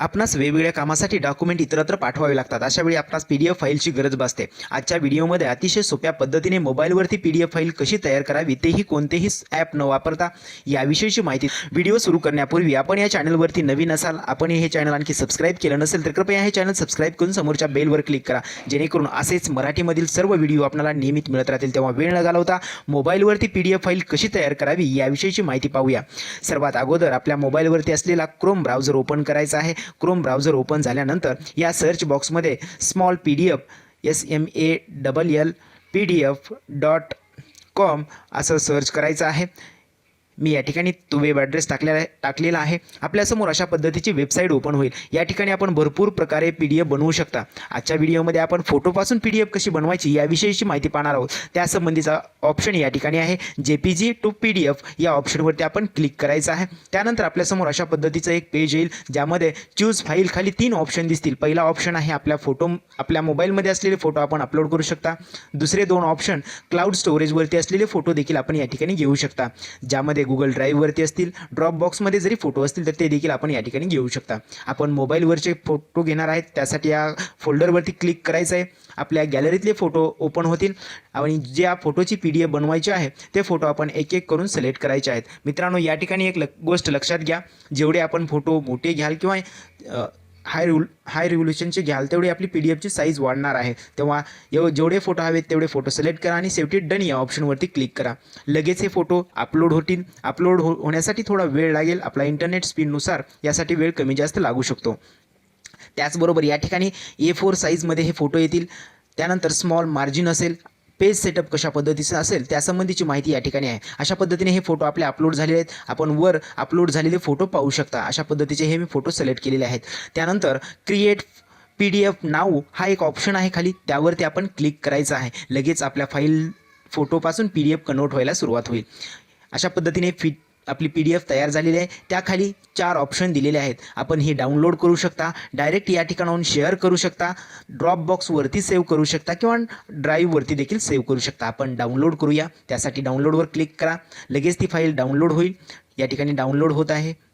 आपणास वेगवेगळ्या कामासाठी डॉक्युमेंट इतरत्र पाठवावे लागतात. अशा वेळी आपणास पी डी एफ फाईलची गरज भासते. आजच्या व्हिडिओमध्ये अतिशय सोप्या पद्धतीने मोबाईलवरती पी डी एफ फाईल कशी तयार करावी तेही कोणतेही ॲप न वापरता याविषयीची माहिती व्हिडिओ सुरू करण्यापूर्वी आपण या चॅनलवरती नवीन असाल आपण हे चॅनल आणखी सबस्क्राईब केलं नसेल तर कृपया हे चॅनल सबस्क्राईब करून समोरच्या बेलवर क्लिक करा. जेणेकरून असेच मराठीमधील सर्व व्हिडिओ आपल्याला नियमित मिळत राहतील. तेव्हा वेळ न घालवता मोबाईलवरती पी डी एफ फाईल कशी तयार करावी याविषयीची माहिती पाहूया. सर्वात अगोदर आपल्या मोबाईलवरती असलेला क्रोम ब्राउझर ओपन करायचा आहे. क्रोम ब्राउझर ओपन झाल्यानंतर या सर्च बॉक्समध्ये small P D F S M A double L P D F dot com असं सर्च करायचं आहे. मी या ठिकाणी तो वेब ॲड्रेस टाकलेला आहे टाकलेला आहे. आपल्यासमोर अशा पद्धतीची वेबसाईट ओपन होईल. या ठिकाणी आपण भरपूर प्रकारे पी डी एफ बनवू शकता. आजच्या व्हिडिओमध्ये आपण फोटोपासून पी डी एफ कशी बनवायची याविषयीची माहिती पाहणार आहोत. त्यासंबंधीचा ऑप्शन या ठिकाणी आहे. J P G to P D F या ऑप्शनवरती आपण क्लिक करायचं आहे. त्यानंतर आपल्यासमोर अशा पद्धतीचं एक पेज येईल ज्यामध्ये चूज फाईल खाली तीन ऑप्शन दिसतील. पहिला ऑप्शन आहे आपल्या फोटो आपल्या मोबाईलमध्ये असलेले फोटो आपण अपलोड करू शकता. दुसरे दोन ऑप्शन क्लाउड स्टोरेजवरती असलेले फोटो देखील आपण या ठिकाणी घेऊ शकता. ज्यामध्ये गुगल ड्राईव्हवरती असतील ड्रॉप बॉक्समध्ये जरी फोटो असतील तर ते देखील आपण या ठिकाणी घेऊ शकता. आपण मोबाईलवरचे फोटो घेणार आहेत त्यासाठी या फोल्डरवरती क्लिक करायचं आहे आपल्या गॅलरीतले फोटो ओपन होतील. आणि ज्या फोटोची पी डी एफ बनवायची आहे ते फोटो आपण एक एक करून सिलेक्ट करायचे आहेत. मित्रांनो या ठिकाणी एक ल गोष्ट लक्षात घ्या. जेवढे आपण फोटो मोठे घ्याल किंवा हाय रिव्ह हाय रिव्होल्युशनचे घ्याल तेवढी आपली पी डी एफची साईज वाढणार आहे. तेव्हा एव जेवढे फोटो हवेत तेवढे फोटो सिलेक्ट करा आणि शेवटी डन या ऑप्शनवरती क्लिक करा. लगेच हे फोटो अपलोड होतील. अपलोड हो होण्यासाठी थोडा वेळ लागेल. आपला इंटरनेट स्पीडनुसार यासाठी वेळ कमी जास्त लागू शकतो. त्याचबरोबर या ठिकाणी ए फोर साईजमध्ये हे फोटो येतील. त्यानंतर स्मॉल मार्जिन असेल. पेज सेटअप कशा पद्धतीचं असेल त्यासंबंधीची माहिती या ठिकाणी आहे. अशा पद्धतीने हे फोटो आपले अपलोड झालेले आहेत. आपण वर अपलोड झालेले फोटो पाहू शकता. अशा पद्धतीचे हे मी फोटो सिलेक्ट केलेले आहेत. त्यानंतर create P D F now हा एक ऑप्शन आहे खाली. त्यावरती आपण क्लिक करायचं आहे. लगेच आपल्या फाईल फोटोपासून पी डी एफ कन्वर्ट व्हायला सुरुवात होईल. अशा पद्धतीने फी आपली पी डी एफ तयार झालेली आहे. त्याखाली चार ऑप्शन दिलेले आहेत. आपण हे डाउनलोड करू शकता. डायरेक्ट या ठिकाणाहून शेअर करू शकता. ड्रॉप बॉक्सवरती सेव्ह करू शकता किंवा ड्राईव्हवरती देखील सेव्ह करू शकता. आपण डाउनलोड करूया. त्यासाठी डाउनलोडवर क्लिक करा. लगेच ती फाईल डाउनलोड होईल. या ठिकाणी डाउनलोड होत आहे.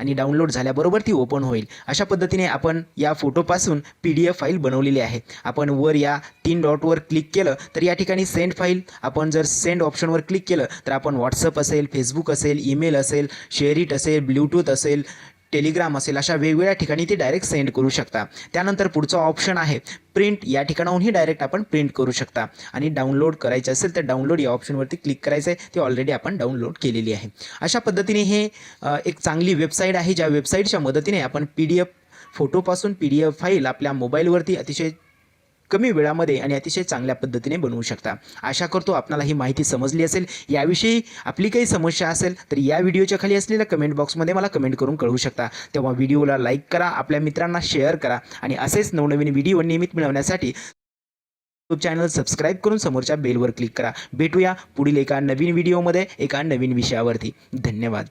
आणि डाउनलोड झाल्याबरोबर ती ओपन होईल. अशा पद्धतीने आपण या फोटोपासून पी डी एफ फाईल बनवलेली आहे. आपण वर या तीन डॉटवर क्लिक केलं तर या ठिकाणी सेंड फाईल आपण जर सेंड ऑप्शनवर क्लिक केलं तर आपण व्हॉट्सअप असेल फेसबुक असेल ईमेल असेल शेअरिट असेल ब्ल्यूटूथ असेल टेलिग्राम असेल अशा वेगवेगळ्या ठिकाणी ती डायरेक्ट सेंड करू शकता. त्यानंतर पुढचा ऑप्शन आहे प्रिंट या ठिकाणाहूनही डायरेक्ट आपण प्रिंट करू शकता. आणि डाउनलोड करायचे असेल तर डाउनलोड या ऑप्शनवरती क्लिक करायचं आहे ती ऑलरेडी आपण डाउनलोड केलेली आहे. अशा पद्धतीने हे एक चांगली वेबसाईट आहे ज्या वेबसाईटच्या मदतीने आपण पी डी एफ फोटोपासून पी डी एफ फाईल आपल्या मोबाईलवरती अतिशय कमी वेळामध्ये आणि अतिशय चांगल्या पद्धतीने बनवू शकता. आशा करतो आपणाला ही माहिती समजली असेल. याविषयी आपली काही समस्या असेल तर या व्हिडिओच्या खाली असलेल्या कमेंट बॉक्समध्ये मला कमेंट करून कळवू शकता. तेव्हा व्हिडिओला लाईक करा आपल्या मित्रांना शेअर करा आणि असेच नवनवीन व्हिडिओ नियमित मिळवण्यासाठी यूट्यूब चॅनल सबस्क्राईब करून समोरच्या बेलवर क्लिक करा. भेटूया पुढील एका नवीन व्हिडिओमध्ये एका नवीन विषयावरती. धन्यवाद.